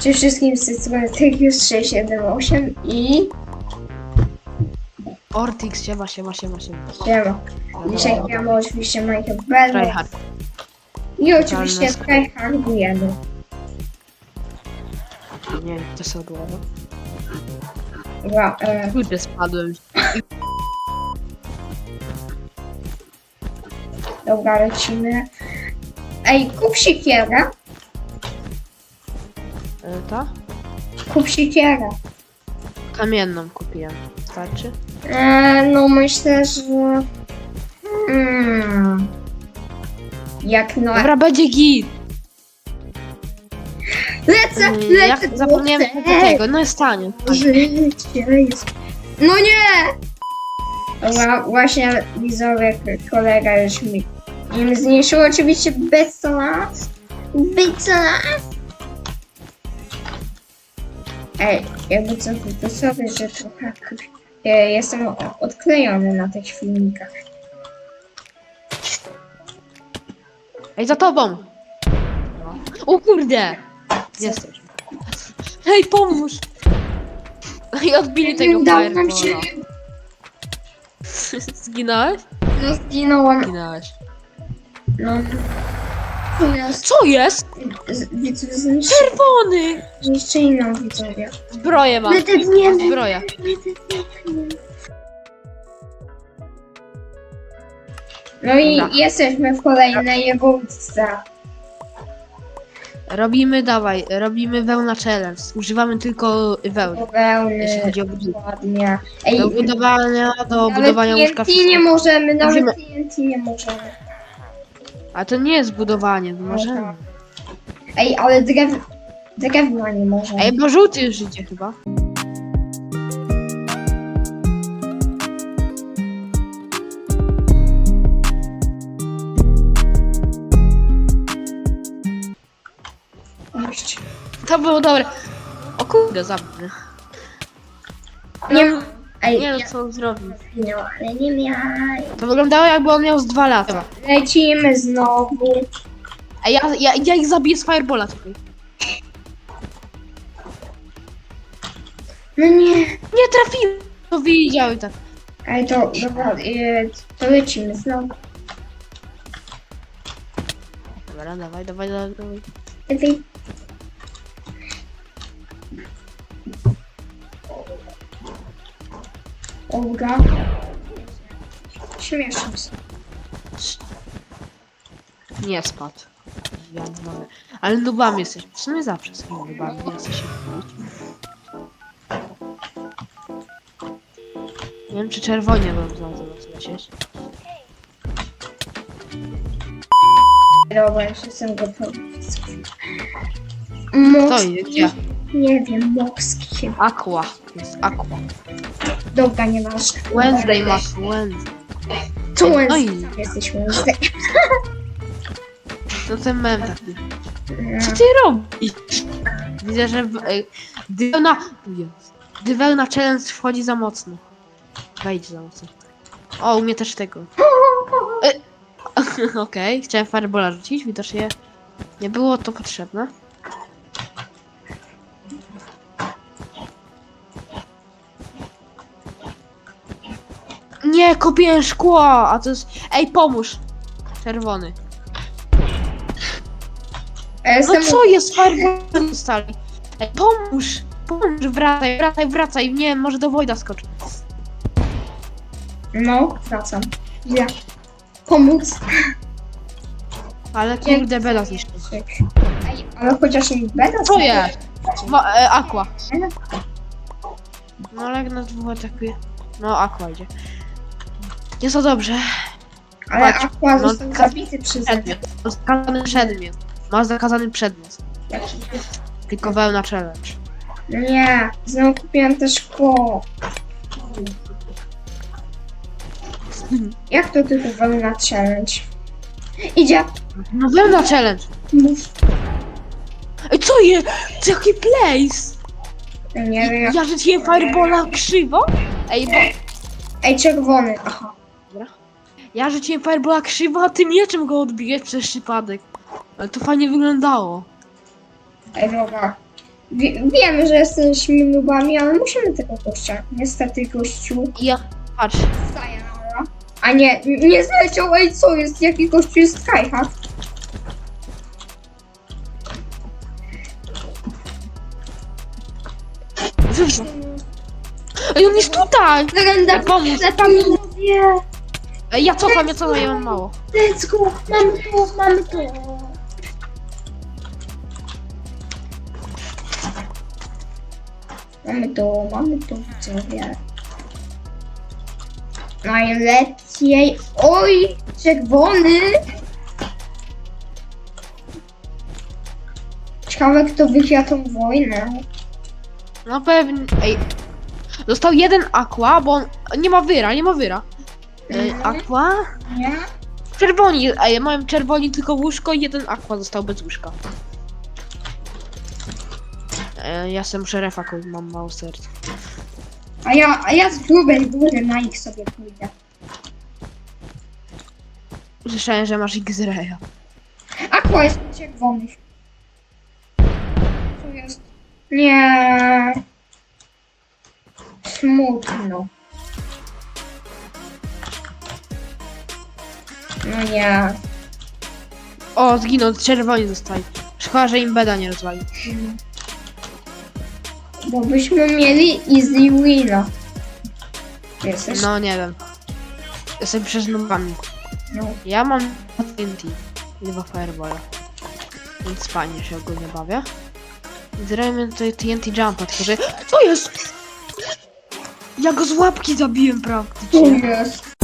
Cześć wszystkim z tej strony Tygius678 i Ortix, siema, siema, siema, siema. siema. Dzisiaj gramy oczywiście Minecraft Tryhard. i oczywiście tryhardujemy. Nie to są było. Dobra, e, Kurde, spadłem. dobra, lecimy. Ej, kup siekierę, E, ta? kup siekierę. Kamienną kupiłem. Starczy? E, no myślę, że... Mm, jak no... Dobra, będzie git. Lecę, Mm, lecę, zapomniałem lecę. takiego, no jest tanie. Życie jest... No nie! Dobra, właśnie widzowie, kolega już mi im zniszczył oczywiście bez co Ej, jakby co, to sobie, że trochę e, jestem odklejony na tych filmikach. Ej, za tobą! O kurde! Jesteś. Hej, pomóż! I odbili tego Dał nam się... Zginąłeś? No zginąłem. Zginąłeś. No. To jest... Co jest? z- Widzów zniszczy... Czerwony! zniszczyli nam widzowie. Zbroję mam. Wytęgniemy. Zbroja. No i Dobra. jesteśmy w kolejnej ewolucji. Robimy, dawaj, robimy wełna challenge. Używamy tylko wełny, jeśli Wełny, chodzi o budowę. ładnie. Ej, Do budowania, do budowania łóżka. TNT nie możemy, nawet Możemy- TNT nie możemy. A to nie jest budowanie, no możemy. Ej, ale drew... drewna nie możemy. Ej, bo żółty już idzie chyba. To było dobre. O kurde, zabawne. Nie, ej, Nie ja wiem co on zrobił. no, ale nie miałem. To wyglądało jakby on miał z dwa lata. Lecimy znowu. Ej, ja, ja, ja ich zabiję z firebola tutaj. No nie. Nie trafiłem! To widział i tak. Ej, to, dobra, e, to lecimy znowu. Dobra, dawaj, dawaj, dawaj. dawaj. Ej, Olga. Śmieszam się. Nie spadł. Ja nie mogę. Ale nubami jesteś. W sumie zawsze z tymi nubami jesteś. Nie wiem czy czerwonie mam znowu lecieć. Dobra, już jestem gotowy. To Moski, jest gdzie? Nie wiem, moski. Aqua. Jest aqua. Dobra, nie masz. Wednesday masz Wednesday. To Oj. Wednesday. Jesteś Wednesday. No ten mem taki. Co ty robisz? Widzę, że w- ej, gdy wełna... Jezu. Gdy wełna challenge wchodzi za mocno. Wejdź za mocno. O, u mnie też tego. E, Okej, chciałem firebola rzucić, widocznie nie było to potrzebne. Nie, kopię szkło, a to jest... Ej, pomóż! Czerwony. Ja No jestem co jest fireball stali? Ej, pomóż! Pomóż, wracaj, wracaj, wracaj. Nie może do Wojda skoczy. No, wracam. Ja. Pomóc. Ale kurde, Bela zniszczył. Ej, ale chociaż mi beda Co jest? E, aqua. No ale jak nas dwóch atakuje. No, aqua idzie. Jest to dobrze. Ale Patrz, Aqua no, został ka- zabity przez Przedmiot. To zakazany przedmiot. Masz zakazany przedmiot. Jaki? Tylko wełna challenge. Nie, znowu kupiłem też szkło. Jak to tylko wełna challenge? Idzie. No wełna challenge. Mów. Ej, co jest? Co jaki place? Nie wiem. Ja rzuciłem firebola krzywo? Ej, bo... Ej, czerwony. Aha. Ja rzuciłem firebola krzywo, a ty mieczem go odbijesz przez przypadek. Ale to fajnie wyglądało. Ej, dobra. Wie, wiemy, że jesteśmy nubami, ale musimy tego gościa. Niestety gościu. Ja, patrz, Sayonara. A nie, nie zleciał, ej co jest? Jaki gościu jest tryhard? wyszło. Ej, on jest tutaj! Legenda pomóż. pamiętnie. Ej, ja cofam, ja cofam, ja mam mało. Let's go, mamy to, mamy to. Mamy to, mamy to, widzowie. Najlepiej. Oj, czerwony. Ciekawe, kto wygra tą wojnę. No pewnie, ej. Został jeden aqua, bo on nie ma wyra, nie ma wyra. Ej, Mhm. aqua? Nie? Czerwoni, ej, mają czerwoni tylko łóżko i jeden aqua został bez łóżka. E, ja sobie muszę refa, bo mam mało serc. A ja, a ja z grubej góry na nich sobie pójdę. Słyszałem, że masz X-Raya. Aqua jest na czerwonych. Co jest? Nie. Smutno. No nie. O, zginął, czerwoni zostali. Szkoda, że im beda nie rozwalił. Bo byśmy mieli easy wina. Jesteś? No, nie wiem. Jestem przez nubami. No. Ja mam TNT i dwa Firebola. Więc fajnie się ogólnie bawię. Zrobimy tutaj TNT Jumpa, tylko że... Co jest? Ja go z łapki zabiłem Tu praktycznie. jest.